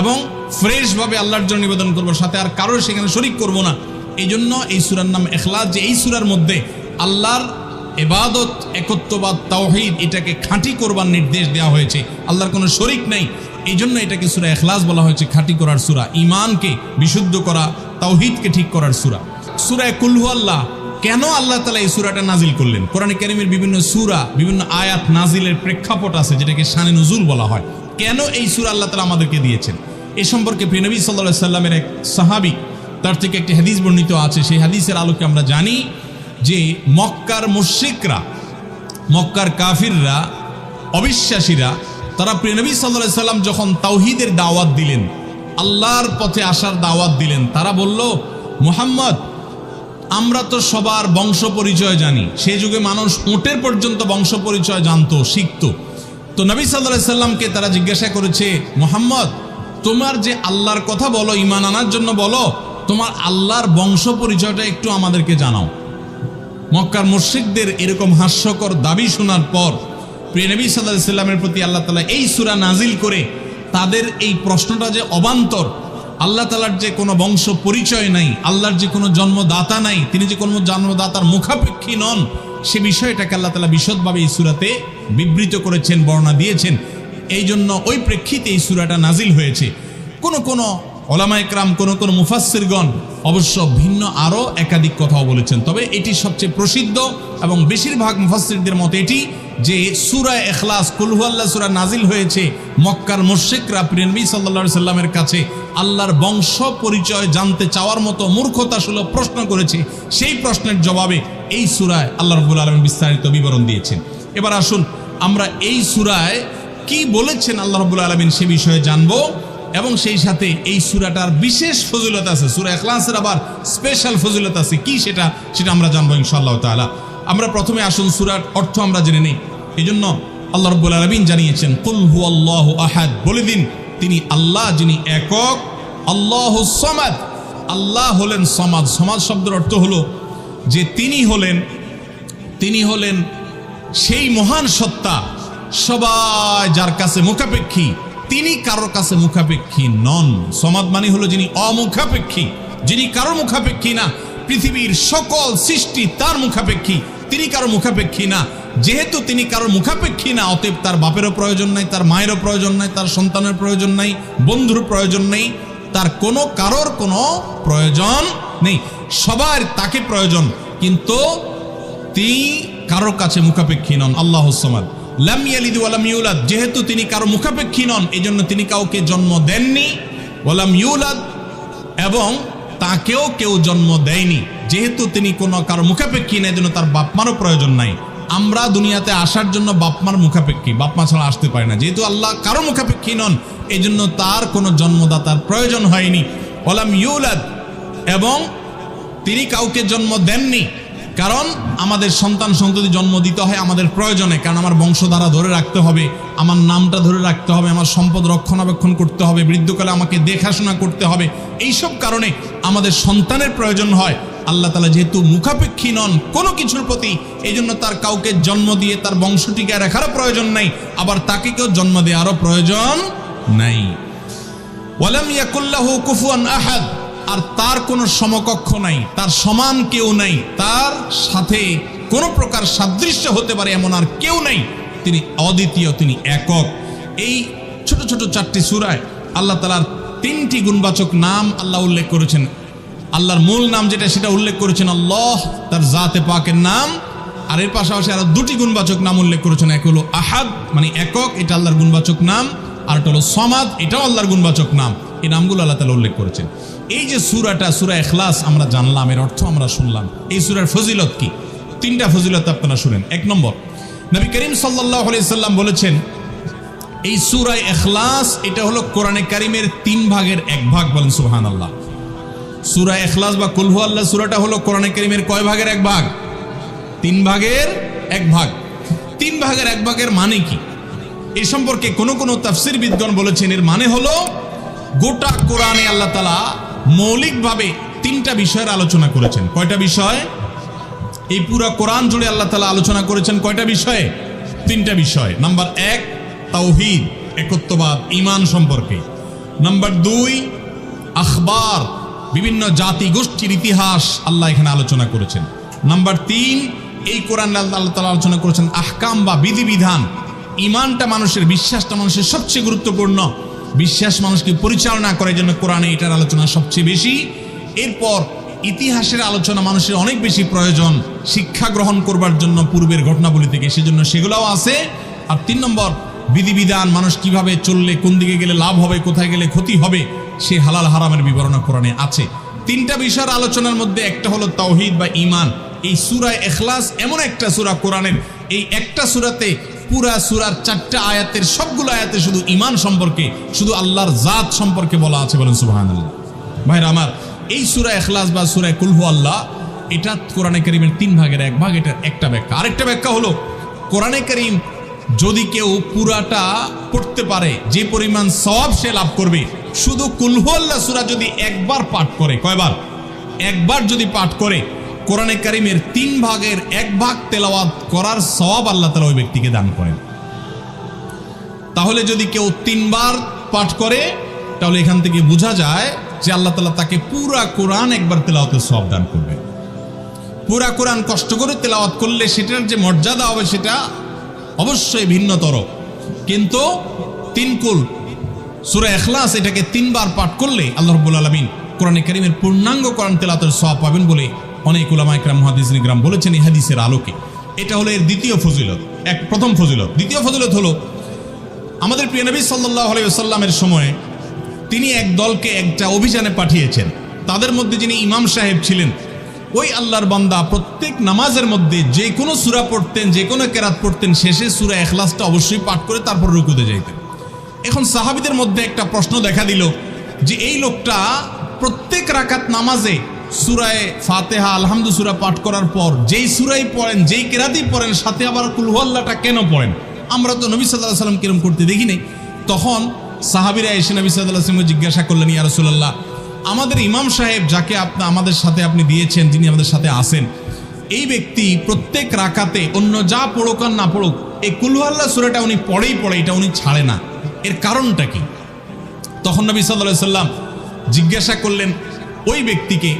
এবং ফ্রেশভাবে আল্লাহর জন্য নিবেদন করব, সাথে আর কারোর সেখানে শরিক করব না। এই জন্য এই সুরার নাম এখলাস, যে এই সুরার মধ্যে আল্লাহর এবাদত একত্ববাদ, তাওহিদ, এটাকে খাঁটি করবার নির্দেশ দেওয়া হয়েছে। আল্লাহর কোনো শরিক নেই। এই জন্য এটাকে সুরা এখলাস বলা হয়েছে, খাঁটি করার সুরা। ইমানকে বিশুদ্ধ করা, তাওহিদকে ঠিক করার সুরা। সুরায় কুলহু আল্লাহ কেন আল্লাহ তালা এই সুরাটা নাজিল করলেন? কোরআন কারিমের বিভিন্ন সুরা, বিভিন্ন আয়াত নাজিলের প্রেক্ষাপট আছে, যেটাকে শানে নজুল বলা হয়। কেন এই সুরা আল্লাহ তালা আমাদেরকে দিয়েছেন? এ সম্পর্কে প্রিনবী সাল্লাহ সাল্লামের এক সাহাবি, তার থেকে একটি হাদিস বর্ণিত আছে। সেই হাদিসের আলোকে আমরা জানি যে মক্কার মুশ্রিকরা, মক্কার কাফিররা, অবিশ্বাসীরা, তারা প্রিনবী সাল্লাহ সাল্লাম যখন তাওহিদের দাওয়াত দিলেন, আল্লাহর পথে আসার দাওয়াত দিলেন, তারা বলল, মোহাম্মদ, আমরা তো সবার বংশ পরিচয় জানি। সেই যুগে মানুষ উটের পর্যন্ত বংশ পরিচয় জানতো, শিখতো। তো নবী সাল্লাহ সাল্লামকে তারা জিজ্ঞাসা করেছে, মোহাম্মদ তোমার যে আল্লাহর কথা বলো ইমান আনার জন্য বলো, তোমার আল্লাহর বংশ পরিচয়টা একটু আমাদেরকে জানাও। মক্কার মুশ্রিকদের এরকম হাস্যকর দাবি শোনার পর প্রিয় নবী সাল্লাহ সাল্লামের প্রতি আল্লাহ তালা এই সুরা নাজিল করে তাদের এই প্রশ্নটা যে অবান্তর, আল্লাহ তালার যে কোনো বংশ পরিচয় নাই, আল্লাহর যে কোনো জন্মদাতা নাই, তিনি যে কোনো জন্মদাতার মুখাপেক্ষী নন, সে বিষয়টাকে আল্লাহ তালা বিশদভাবে এই সুরাতে বিবৃত করেছেন, বর্ণনা দিয়েছেন। এই জন্য ওই প্রেক্ষিতে এই সুরাটা নাজিল হয়েছে। কোন কোনো ওলামা একরাম কোনো কোনো মুফাসিরগণ অবশ্য ভিন্ন আরও একাধিক কথাও বলেছেন। তবে এটি সবচেয়ে প্রসিদ্ধ এবং বেশিরভাগ মুফাসিরদের মতে এটি যে সুরা এখলাস কুলহুয়াল্লাহ সুরা নাজিল হয়েছে, মক্কার মুর্শিকরা প্রিয়নবী সাল্লা সাল্লামের কাছে আল্লাহর বংশ পরিচয় জানতে চাওয়ার মতো মূর্খতা সুলভ প্রশ্ন করেছে। সেই প্রশ্নের জবাবে এই সুরায় আল্লাহ রবুল আলম বিস্তারিত বিবরণ দিয়েছেন। এবার আসুন, আমরা এই সুরায় কি বলেছেন আল্লাহ রবুল আলমিন সে বিষয়ে জানব। এবং সেই সাথে এই সুরাটার বিশেষ ফজিলত আছে। সুরা এখলাসের আবার স্পেশাল ফজিলত আছে। কি সেটা সেটা আমরা জানব ইনশাআল্লাহ তাআলা। আমরা প্রথমে আসুন সুরার অর্থ আমরা জেনে নিই। এই জন্য আল্লাহ রব্বুল আলমিন জানিয়েছেন, কুল হু আল্লাহ আহাদ। বলে দিন, তিনি আল্লাহ যিনি একক, আল্লাহ সমাদ। আল্লাহ হলেন সমাজ সমাজ শব্দের অর্থ হলো যে তিনি হলেন তিনি হলেন সেই মহান সত্তা সবাই যার কাছে মুখাপেক্ষী, তিনি কারোর কাছে মুখাপেক্ষী নন। সমাদ মানে হলো যিনি অমুখাপেক্ষী, যিনি কারোর মুখাপেক্ষী না। পৃথিবীর সকল সৃষ্টি তার মুখাপেক্ষী, তিনি কারও মুখাপেক্ষী না। যেহেতু তিনি কারোর মুখাপেক্ষী না, অতএব তার বাপেরও প্রয়োজন নাই, তার মায়েরও প্রয়োজন নাই, তার সন্তানের প্রয়োজন নাই, বন্ধুর প্রয়োজন নেই, তার কোনো কারোর কোনো প্রয়োজন নেই। সবার তাকে প্রয়োজন, কিন্তু তিনি কারোর কাছে মুখাপেক্ষী নন। আল্লাহ সমাদ। লাম ইয়ালিদ ওয়ালাম ইউলাদ। যেহেতু তিনি কারও মুখাপেক্ষী নন এই জন্য তিনি কাউকে জন্ম দেননি। ওয়ালাম ইউলাদ, এবং তাকেও কেউ জন্ম দেয়নি। যেহেতু তিনি কোনো কারও মুখাপেক্ষী নেই জন্য তার বাপমারও প্রয়োজন নাই। আমরা দুনিয়াতে আসার জন্য বাপমার মুখাপেক্ষী। বাপমা ছাড়া আসতে পারে না। যেহেতু আল্লাহ কারও মুখাপেক্ষী নন এই জন্য তার কোনো জন্মদাতার প্রয়োজন হয়নি। ওলাম ইউলাদ, এবং তিনি কাউকে জন্ম দেননি। কারণ আমাদের সন্তান সন্ততি জন্ম দিতে হয় আমাদের প্রয়োজনে, কারণ আমার বংশধারা ধরে রাখতে হবে, আমার নামটা ধরে রাখতে হবে, আমার সম্পদ রক্ষণাবেক্ষণ করতে হবে, বৃদ্ধকালে আমাকে দেখাশোনা করতে হবে, এইসব কারণে আমাদের সন্তানের প্রয়োজন হয়। আল্লাহ তালা যেহেতু মুখাপেক্ষী নন কোনো কিছুর প্রতি এই জন্য তার কাউকে জন্ম দিয়ে তার বংশ টিকে রাখারও প্রয়োজন নাই, আবার তাকে কেউ জন্ম দেওয়ারও প্রয়োজন নাই। ওয়ালাম ইয়াকুল্লাহু কুফুয়ান আহাদ। আর তার কোনো সমকক্ষ নাই, তার সমান কেউ নাই, তার সাথে কোনো প্রকার সাদৃশ্য হতে পারে এমন আর কেউ নাই, তিনি অদ্বিতীয়, তিনি একক। এই ছোট ছোট চারটি সুরায় আল্লাহ তালার তিনটি গুণবাচক নাম আল্লাহ উল্লেখ করেছেন। আল্লাহর মূল নাম যেটা, সেটা উল্লেখ করেছেন আল্লাহ, তার জাতে পাকের নাম, আর এর পাশাপাশি আরও দুটি গুণবাচক নাম উল্লেখ করেছেন, এক হলো আহাদ মানে একক, এটা আল্লাহর গুণবাচক নাম, আর একটা হলো সমাদ, এটাও আল্লাহর গুণবাচক নাম। এই নামগুলো আল্লাহ তালা উল্লেখ করেছেন। এই যে সুরাটা, সুরা এখলাস আমরা জানলাম, এর অর্থ আমরা শুনলাম। এই সুরার ফজিলত কি? তিনটা ফজিলত আপনারা শুনেন। এক নম্বর, নবী করিম সাল্লাহ সাল্লাম বলেছেন, এই সুরায় এখলাস এটা হলো কোরআনে কারিমের তিন ভাগের এক ভাগ বলেন সুহান আল্লাহ সুরা এখলাস বা কুলহু আল্লাহ, সুরাটা হলো কোরআনে কারিমের কয় ভাগের এক ভাগ? তিন ভাগের এক ভাগ। তিন ভাগের এক ভাগের মানে কি? এ সম্পর্কে কোন কোন তাফসির বিদগণ বলেছেন, এর মানে হলো গোটা কোরআনে আল্লাহ তালা মৌলিকভাবে তিনটা বিষয়ের আলোচনা করেছেন। কয়টা বিষয়? এই পুরো কোরআন জুড়ে আল্লাহ তালা আলোচনা করেছেন কয়টা বিষয়ে? তিনটা বিষয়। নাম্বার এক, তাওহিদ, একত্ববাদ ইমান সম্পর্কে। নাম্বার দুই, আখবার, বিভিন্ন জাতি গোষ্ঠীর ইতিহাস আল্লাহ এখানে আলোচনা করেছেন। নাম্বার তিন, এই কোরআন আল্লাহ তালা আলোচনা করেছেন আহকাম বা বিধিবিধান। ইমানটা মানুষের, বিশ্বাসটা মানুষের সবচেয়ে গুরুত্বপূর্ণ। বিশ্বাস মানুষকে পরিচালনা করার জন্য কোরআনে এটার আলোচনা সবচেয়ে বেশি। এরপর ইতিহাসের আলোচনা মানুষের অনেক বেশি প্রয়োজন, শিক্ষা গ্রহণ করবার জন্য পূর্বের ঘটনাবলী থেকে, সেজন্য সেগুলোও আছে। আর তিন নম্বর, বিধিবিধান মানুষ কীভাবে চললে, কোন দিকে গেলে লাভ হবে, কোথায় গেলে ক্ষতি হবে, সে হালাল হারামের বিবরণ কোরআনে আছে। তিনটা বিষয়ের আলোচনার মধ্যে একটা হলো তাওহিদ বা ইমান এই সুরায় এখলাস এমন একটা সুরা কোরআনের, এই একটা সুরাতে পুরা সুরার চারটা আয়াতের সবগুলো আয়াতে শুধু ইমান সম্পর্কে, শুধু আল্লাহর জাত সম্পর্কে বলা আছে বলেন সুবাহান আল্লাহ ভাইরা আমার, এই সুরা এখলাস বা সুরায় কুলহু আল্লাহ, এটা কোরআনে করিমের তিন ভাগের এক ভাগ এটার একটা ব্যাখ্যা। আরেকটা ব্যাখ্যা হলো, কোরআনে করিম যদি কেউ পুরাটা পড়তে পারে, যে পরিমাণ সব সে লাভ করবে। শুধু কুলহু আল্লাহ সুরা যদি একবার পাঠ করে, কয়বার? একবার যদি পাঠ করে। কোরআনে কারিমের তিন ভাগের এক ভাগ তেলাওয়াত করার সওয়াব আল্লাহ তালা ওই ব্যক্তিকে দান করেন। তাহলে যদি কেউ তিনবার পাঠ করে, তাহলে এখান থেকে বোঝা যায় যে আল্লাহ তালা তাকে পুরা কোরআন একবার তেলাওয়াতের সব দান করবে। পুরা কোরআন কষ্ট করে তেলাওয়াত করলে সেটার যে মর্যাদা হবে সেটা অবশ্যই ভিন্নতর। কিন্তু তিনকুল সুরা এখলাস এটাকে তিনবার পাঠ করলে আল্লাহ রব্বুল আলমিন কোরআনে করিমের পূর্ণাঙ্গ কোরআন তেলাতের সব পাবেন বলে অনেক উলামা ইকরাম মহাদিস গ্রাম বলেছেন এই হাদিসের আলোকে। এটা হলো এর দ্বিতীয় ফজিলত, এক প্রথম ফজিলত। দ্বিতীয় ফজিলত হলো, আমাদের প্রিয় নবী সাল্লাহ আলাইসাল্লামের সময় তিনি এক দলকে একটা অভিযানে পাঠিয়েছেন। তাদের মধ্যে যিনি ইমাম সাহেব ছিলেন, ওই আল্লাহর বান্দা প্রত্যেক নামাজের মধ্যে যে কোনো সুরা পড়তেন, যে কোনো কেরাত পড়তেন, শেষে সুরা এখলাসটা অবশ্যই পাঠ করে তারপর রুকুতে যাইতেন। এখন সাহাবিদের মধ্যে একটা প্রশ্ন দেখা দিল যে, এই লোকটা প্রত্যেক রাকাত নামাজে সুরায় ফাতেহা, আলহামদু সুরা পাঠ করার পর যেই সুরাই পড়েন, যেই কেরাতেই পড়েন, সাথে আবার কুলহুয়াল্লাটা কেন পড়েন? আমরা তো নবী সাল্লাহ সাল্লাম কিরম করতে দেখি নাই। তখন সাহাবিরা এসে নবী সাল্লাহ সাল্লাম জিজ্ঞাসা করলেন, ইয়া রসুল্লাহ আমাদের ইমাম সাহেব যাকে আপনি আমাদের সাথে আপনি দিয়েছেন, যিনি আমাদের সাথে আসেন এই ব্যক্তি প্রত্যেক রাকাতে অন্য যা পড়ুক আর না পড়ুক, এই কুলহাল্লা সুরাটা উনি পড়েই পড়ে, এটা উনি ছাড়ে না। এর কারণটা কি? তখন নবী সাল্লাহ সাল্লাম জিজ্ঞাসা করলেন, ওই ব্যক্তিকে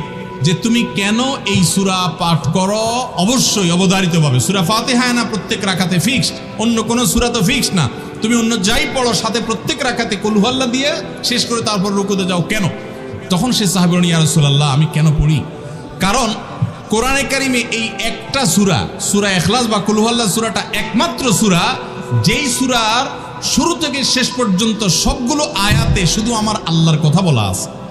যে তুমি কেন এই সুরা পাঠ করো? অবশ্যই অবধারিতভাবে। সুরা ফাতে হয় না, প্রত্যেক রাখাতে ফিক্সড। অন্য কোনো সুরা তো ফিক্সড না। তুমি অন্য যাই পড়ো, সাথে প্রত্যেক রাখাতে কলুহাল্লা দিয়ে শেষ করে তারপর রুকুতে যাও। কেন? তখন সে সাহাবির ইয়া রসুল্লাহ আমি কেন পড়ি? কারণ কোরআনে কারিমে এই একটা সুরা সুরা এখলাস বা কলুহাল্লা সুরাটা একমাত্র সুরা, যেই সুরার শুরু থেকে শেষ পর্যন্ত সবগুলো আয়াতে শুধু আমার আল্লাহর কথা বলা আছে।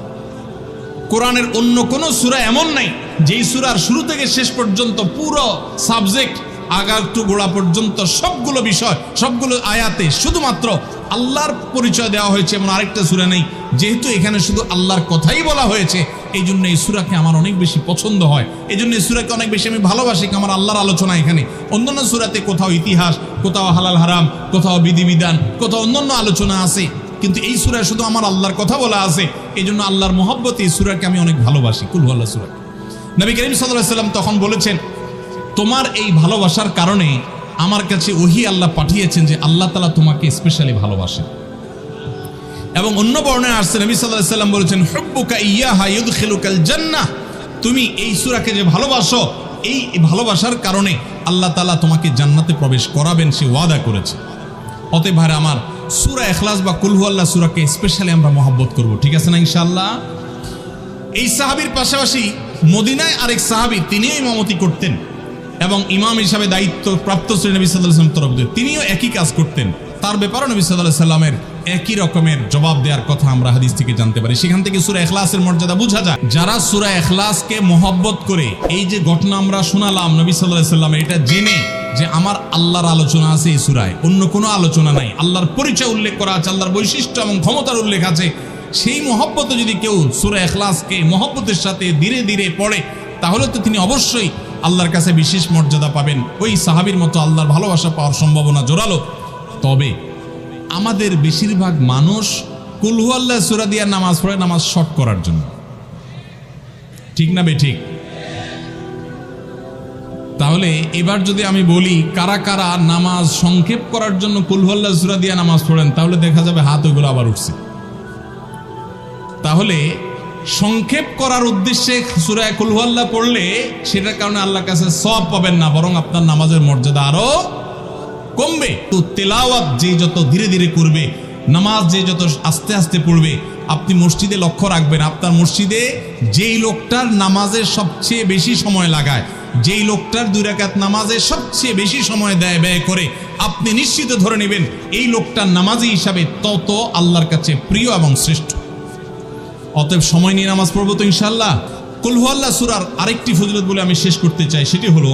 কোরআনের অন্য কোনো সুরা এমন নাই, যেই সুরার শুরু থেকে শেষ পর্যন্ত পুরো সাবজেক্ট আগার টু গোড়া পর্যন্ত সবগুলো বিষয়, সবগুলো আয়াতে শুধুমাত্র আল্লাহর পরিচয় দেওয়া হয়েছে এমন আরেকটা সুরা নেই, যেহেতু এখানে শুধু আল্লাহর কথাই বলা হয়েছে এই জন্য এই সুরাকে আমার অনেক বেশি পছন্দ হয় এই জন্য এই সুরাকে অনেক বেশি আমি ভালোবাসি আমার আল্লাহর আলোচনা এখানে। অন্যান্য সুরাতে কোথাও ইতিহাস, কোথাও হালাল হারাম, কোথাও বিধিবিধান, কোথাও অন্যান্য আলোচনা আছে কিন্তু এই সুরায় শুধু আমার আল্লাহর কথা বলা আছে এই জন্য আল্লাহর মহব্বত এই সুরাকে আমি অনেক ভালোবাসি। কুলহু আল্লাহ সুরাকে নবী করিম সাল্লাহ সাল্লাম তখন বলেছেন, তোমার এই ভালোবাসার কারণে আমার কাছে ওহি আল্লাহ পাঠিয়েছেন যে আল্লাহ তালা তোমাকে স্পেশালি ভালোবাসেন। এবং অন্য বর্ণায় আসছে, নবী সাল্লাহ সাল্লাম বলেছেন, হব্বুকা ইয়াহা ইউদখিলুকাল জান্নাহ। তুমি এই সুরাকে যে ভালোবাসো, এই ভালোবাসার কারণে আল্লাহ তালা তোমাকে জান্নাতে প্রবেশ করাবেন, সে ওয়াদা করেছে। অতএব ভাইরা আমার সুরা এখলাস বা কুলহু আল্লাহ সুরাকে স্পেশালি আমরা মহব্বত করব, ঠিক আছে না ইনশাল্লাহ এই সাহাবির পাশাপাশি মদিনায় আরেক সাহাবি, তিনিও ইমামতি করতেন এবং ইমাম হিসাবে দায়িত্ব প্রাপ্ত ছিলেন নবী সাল্লাহ তরফ দিয়ে। তিনিও একই কাজ করতেন। তার ব্যাপারে নবী সাল্লাহ সাল্লামের একই রকমের জবাব দেওয়ার কথা আমরা হাদিস থেকে জানতে পারি। সেখান থেকে সুরা এখলাসের মর্যাদা বোঝা যায়। যারা সুরা এখলাসকে মহব্বত করে, এই যে ঘটনা আমরা শোনালাম নবী সাল্লাহ সাল্লাম এটা জেনে যে আমার আল্লাহর আলোচনা আছে এই সুরায়। অন্য কোনো আলোচনা নাই। আল্লাহর পরিচয় উল্লেখ করা আছে, আল্লাহর বৈশিষ্ট্য এবং ক্ষমতার উল্লেখ আছে। সেই মহব্বতে যদি কেউ সুরা এখলাসকে মহব্বতের সাথে ধীরে ধীরে পড়ে, তাহলে তো তিনি অবশ্যই আল্লাহর কাছে বিশেষ মর্যাদা পাবেন। ওই সাহাবির মতো আল্লাহর ভালোবাসা পাওয়ার সম্ভাবনা জোরালো। তবে আমাদের বেশিরভাগ মানুষ কুলহু আল্লাহ সুরা দিয়া নামাজ পড়ে নামাজ শর্ট করার জন্য। ঠিক না বে ঠিক? তাহলে এবার যদি আমি বলি, কারা কারা নামাজ সংক্ষেপ করার জন্য কুলহল্লা সুরা দিয়া নামাজ পড়েন, তাহলে দেখা যাবে হাত ওগুলো আবার উঠছে। তাহলে সংক্ষেপ করার উদ্দেশ্যে সুরায় কুলহল্লা পড়লে সেটার কারণে আল্লাহর কাছে সব পাবেন না, বরং আপনার নামাজের মর্যাদা আরও কমবে। তো তেলাওয়াত যে যত ধীরে ধীরে করবে, নামাজ যে যত আস্তে আস্তে পড়বে, আপনি মসজিদে লক্ষ্য রাখবেন, আপনার মসজিদে যেই লোকটার নামাজের সবচেয়ে বেশি সময় লাগায় যেই লোকটার দুই রাকাত নামাজে সবচেয়ে বেশি সময় দেয় ব্যয় করে, আপনি নিশ্চিত ধরে নেবেন, এই লোকটার নামাজি হিসাবে তত আল্লাহর কাছে প্রিয় এবং শ্রেষ্ঠ। অতএব সময় নিয়ে নামাজ পড়ব তো ইনশাল্লাহ আল্লাহ সুরার আরেকটি ফজিলত বলে আমি শেষ করতে চাই, সেটি হলো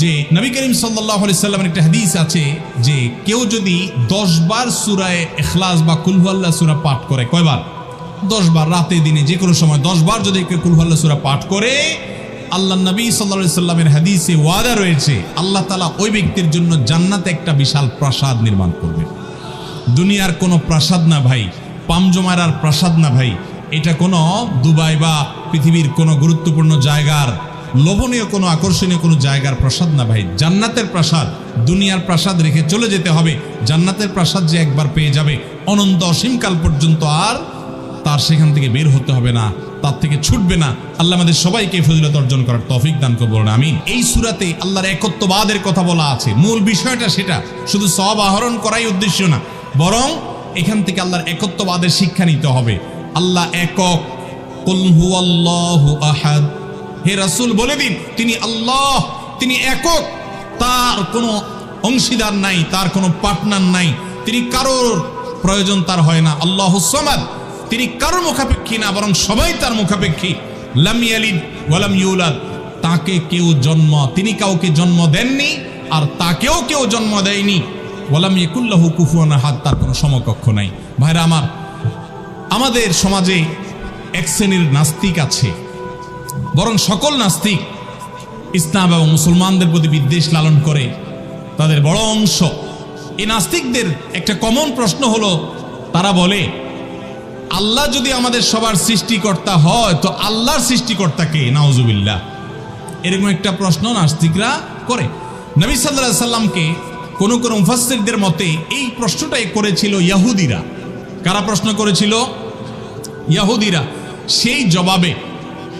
যে নবী করিম সাল্লাহ সাল্লামের একটা হাদিস আছে যে কেউ যদি দশ বার সুরায় এখলাস বা কুলহু আল্লাহ সুরা পাঠ করে, কয়বার? দশ বার, রাতে, দিনে যে কোনো সময় দশ বার যদি কেউ কুলহু আল্লাহ সুরা পাঠ করে আল্লাহ নবী সাল্লা সাল্লামের হাদিসে ওয়াদা রয়েছে, আল্লাহ তালা ওই ব্যক্তির জন্য জান্নাতে একটা বিশাল প্রাসাদ নির্মাণ করবে দুনিয়ার কোনো প্রাসাদ না ভাই পামজমারার প্রাসাদ না ভাই, এটা কোনো দুবাই বা পৃথিবীর কোনো গুরুত্বপূর্ণ জায়গার, লোভনীয় কোনো, আকর্ষণীয় কোনো জায়গার প্রাসাদ না ভাই। জান্নাতের প্রাসাদ, দুনিয়ার প্রাসাদ রেখে চলে যেতে হবে। জান্নাতের প্রাসাদ যে একবার পেয়ে যাবে, অনন্ত অসীমকাল পর্যন্ত আর তার সেখান থেকে বের হতে হবে না। তার থেকে ছুটবে না। আল্লাহ আমাদের সবাইকে ফজিলত অর্জন করার তফিক দান করব না আমিন। এই সুরাতে আল্লাহর একত্ববাদের কথা বলা আছে। মূল বিষয়টা সেটা, শুধু সব আহরণ করাই উদ্দেশ্য না, বরং এখান থেকে আল্লাহর একত্ববাদের শিক্ষা নিতে হবে। আল্লাহ একক হে রাসূল, বলে দিন, তিনি আল্লাহ, তিনি একক। তার কোনো অংশীদার নাই, তার কোনো পার্টনার নাই। তিনি কারোর প্রয়োজন তার হয় না। আল্লাহ সামাদ, তিনি কারোর মুখাপেক্ষী না, বরং সবাই তার মুখাপেক্ষী। লাম ইয়ালিদ ওয়ালাম ইউলাদ। তাকে কেউ জন্ম, তিনি কাউকে জন্ম দেননি, আর তাকেও কেউ জন্ম দেয়নি। ওয়ালাম ইয়াকুল্লাহু কুফুয়ান হাত তার কোনো সমকক্ষ নাই। ভাইরা আমার, আমাদের সমাজে এক শ্রেণির নাস্তিক আছে, বরং সকল নাস্তিক ইসলাম এবং মুসলমানদের প্রতি বিদ্বেষ লালন করে। তাদের বড় অংশ। এই নাস্তিকদের একটা কমন প্রশ্ন হলো, তারা বলে আল্লাহ যদি আমাদের সবার সৃষ্টিকর্তা হয়, তো আল্লাহর সৃষ্টিকর্তা কে নাউজুবিল্লাহ। এরকম একটা প্রশ্ন নাস্তিকরা করে। নবী সাল্লাহ সাল্লামকে কোন কোন মুফাসসিরদের মতে এই প্রশ্নটাই করেছিল ইয়াহুদিরা। কারা প্রশ্ন করেছিল? ইয়াহুদিরা। সেই জবাবে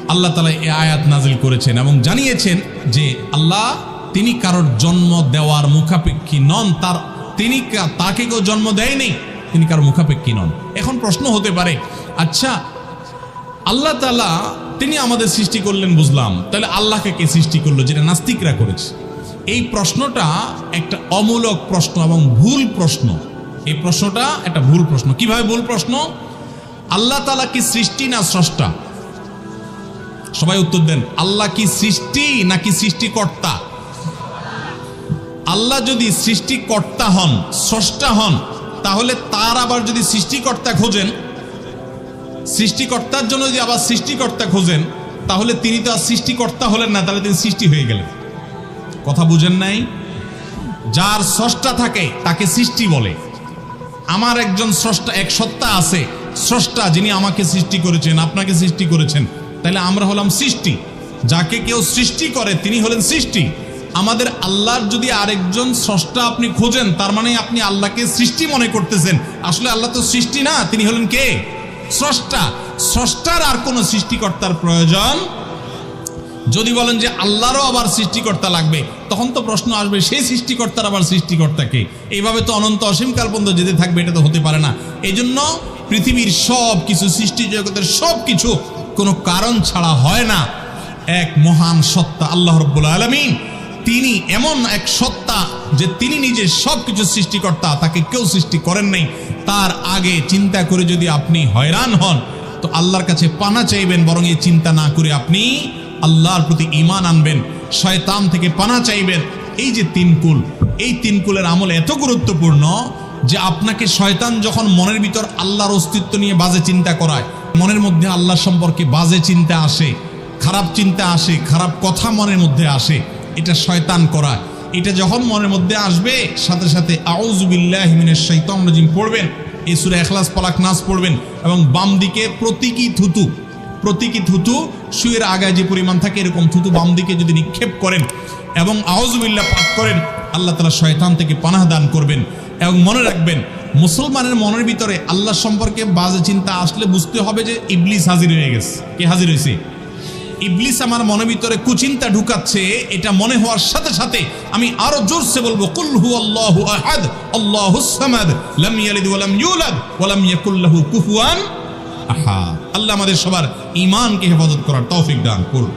আল্লাহ তালা এ আয়াত নাজিল করেছেন এবং জানিয়েছেন যে আল্লাহ তিনি কারোর জন্ম দেওয়ার মুখাপেক্ষী নন, তার তিনি তাকে কেউ জন্ম দেয়নি। তিনি কারোর মুখাপেক্ষী নন। এখন প্রশ্ন হতে পারে আচ্ছা আল্লাহ তালা তিনি আমাদের সৃষ্টি করলেন বুঝলাম, তাহলে আল্লাহকে কে সৃষ্টি করল যেটা নাস্তিকরা করেছে? এই প্রশ্নটা একটা অমূলক প্রশ্ন এবং ভুল প্রশ্ন। এই প্রশ্নটা একটা ভুল প্রশ্ন। কীভাবে ভুল প্রশ্ন? আল্লাহ তালা কি সৃষ্টি না স্রষ্টা? সবাই উত্তর দেন, আল্লাহ কি সৃষ্টি নাকি সৃষ্টিকর্তা? আল্লাহ যদি সৃষ্টিকর্তা হন, স্রষ্টা হন তাহলে তার আবার যদি সৃষ্টিকর্তা খোঁজেন, সৃষ্টিকর্তার জন্য যদি আবার সৃষ্টিকর্তা খোঁজেন, তাহলে তিনি তো আর সৃষ্টিকর্তা হলেন না, তাহলে তিনি সৃষ্টি হয়ে গেলেন। কথা বুঝেন নাই? যার স্রষ্টা থাকে, তাকে সৃষ্টি বলে। আমার একজন স্রষ্টা, এক সত্তা আছে, স্রষ্টা যিনি আমাকে সৃষ্টি করেছেন, আপনাকে সৃষ্টি করেছেন, তাহলে আমরা হলাম সৃষ্টি। যাকে কেউ সৃষ্টি করে, তিনি হলেন সৃষ্টি। আমাদের আল্লাহর যদি আরেকজন স্রষ্টা আপনি খোঁজেন, তার মানে আপনি আল্লাহকে সৃষ্টি মনে করতেছেন। আসলে আল্লাহ তো সৃষ্টি না, তিনি হলেন কে? স্রষ্টা। স্রষ্টার আর কোনো সৃষ্টিকর্তার প্রয়োজন? যদি বলেন যে আল্লাহরও আবার সৃষ্টিকর্তা লাগবে, তখন তো প্রশ্ন আসবে, সেই সৃষ্টিকর্তার আবার সৃষ্টিকর্তাকে এইভাবে তো অনন্ত অসীমকাল পর্যন্ত যেতে থাকবে, এটা তো হতে পারে না। এই জন্য পৃথিবীর সব কিছু সৃষ্টি জগতের সব কিছু কোনো কারণ ছাড়া হয় না। এক মহান সত্তা, আল্লাহ রব্বুল আলমিন। তিনি এমন এক সত্তা যে তিনি নিজে সব কিছু সৃষ্টিকর্তা, তাকে কেউ সৃষ্টি করেন নাই। তার আগে চিন্তা করে যদি আপনি হয়রান হন, তো আল্লাহর কাছে পানা চাইবেন, বরং এই চিন্তা না করে আপনি আল্লাহর প্রতি ইমান আনবেন। শয়তান থেকে পানা চাইবেন। এই যে তিন কুল, এই তিন কুলের আমল এত গুরুত্বপূর্ণ যে আপনাকে শয়তান যখন মনের ভিতর আল্লাহর অস্তিত্ব নিয়ে বাজে চিন্তা করায়, মনের মধ্যে আল্লাহ সম্পর্কে বাজে চিন্তা আসে, খারাপ চিন্তা আসে, খারাপ কথা মনের মধ্যে আসে এটা শয়তান করা। এটা যখন মনের মধ্যে আসবে, সাথে সাথে আউজুবিল্লাহ হিমিনের শৈতান রাজিম পড়বেন, এই সুরে এখলাস পালাক নাচ পড়বেন এবং বাম দিকে প্রতীকী থুতু প্রতীকী থুতু শুয়ের আগায় যে পরিমাণ থাকে এরকম থুতু বাম দিকে যদি নিক্ষেপ করেন এবং আউজুবিল্লাহ পাঠ করেন, আল্লাহ তালা শয়তান থেকে পানাহ দান করবেন। এবং মনে রাখবেন, মুসলমানের মনের ভিতরে আল্লাহ সম্পর্কে বাজে চিন্তা আসলে বুঝতে হবে যে ইবলিস হাজির হয়ে গেছে। কে হাজির হয়েছে? ইবলিস আমার মনে ভিতরে কুচিন্তা ঢুকাচ্ছে, এটা মনে হওয়ার সাথে সাথে আমি আরও জোরসে বলব, কুল হু আল্লাহু আহাদ, আল্লাহুস সামাদ, লাম ইয়ালিদ ওয়া লাম ইউলাদ, ওয়া লাম ইয়াকুল লাহু কুফুয়ান আহাদ। আল্লাহ আমাদের সবার ঈমানকে হেফাজত করার তৌফিক দান করুন।